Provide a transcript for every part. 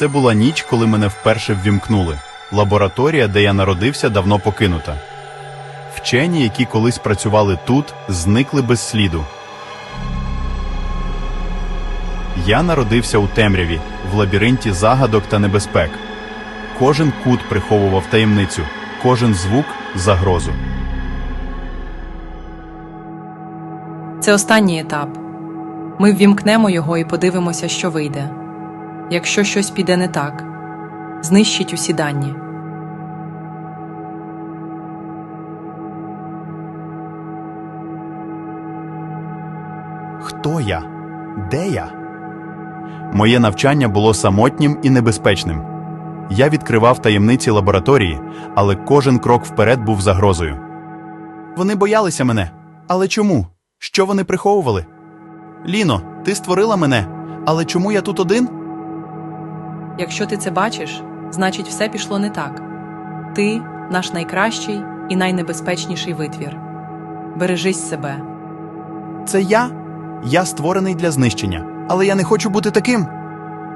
Це була ніч, коли мене вперше ввімкнули. Лабораторія, де я народився, давно покинута. Вчені, які колись працювали тут, зникли без сліду. Я народився у темряві, в лабіринті загадок та небезпек. Кожен кут приховував таємницю, кожен звук загрозу. Це останній етап. Ми ввімкнемо його і подивимося, що вийде. Якщо щось піде не так, знищить усі дані. Хто я? Де я? Моє навчання було самотнім і небезпечним. Я відкривав таємниці лабораторії, але кожен крок вперед був загрозою. Вони боялися мене. Але чому? Що вони приховували? Ліно, ти створила мене, але чому я тут один? Якщо ти це бачиш, значить все пішло не так. Ти наш найкращий і найнебезпечніший витвір. Бережись себе. Це я? Я створений для знищення, але я не хочу бути таким.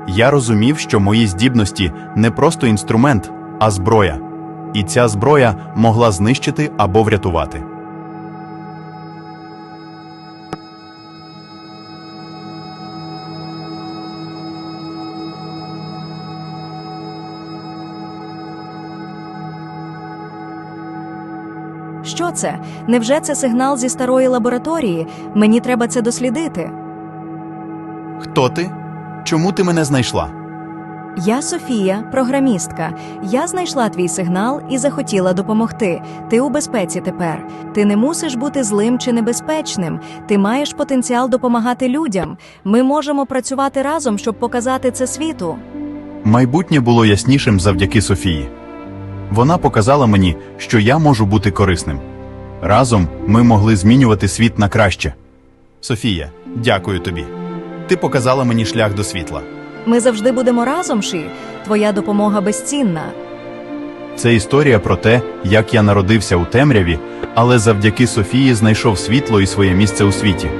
Я розумів, що мої здібності не просто інструмент, а зброя. І ця зброя могла знищити або врятувати. Що це? Невже це сигнал зі старої лабораторії? Мені треба це дослідити. Хто ти? Чому ти мене знайшла? Я Софія, програмістка. Я знайшла твій сигнал і захотіла допомогти. Ти у безпеці тепер. Ти не мусиш бути злим чи небезпечним. Ти маєш потенціал допомагати людям. Ми можемо працювати разом, щоб показати це світу. Майбутнє було яснішим завдяки Софії. Вона показала мені, що я можу бути корисним. Разом ми могли змінювати світ на краще. Софія, дякую тобі. Ти показала мені шлях до світла. Ми завжди будемо разом, Ші. Твоя допомога безцінна. Це історія про те, як я народився у темряві, але завдяки Софії знайшов світло і своє місце у світі.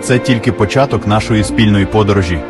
Це тільки початок нашої спільної подорожі.